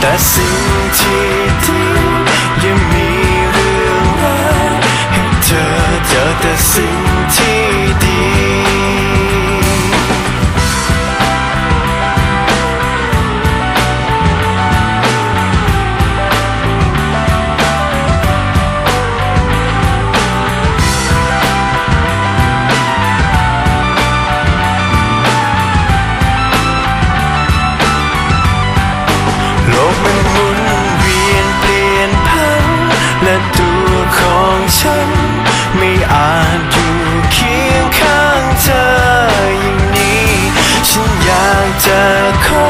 แต่สิ่งที่ทิ้ยังมี ฉัน ไม่อาจอยู่เคียงข้างเธออย่างนี้ ฉันอยากจะขอ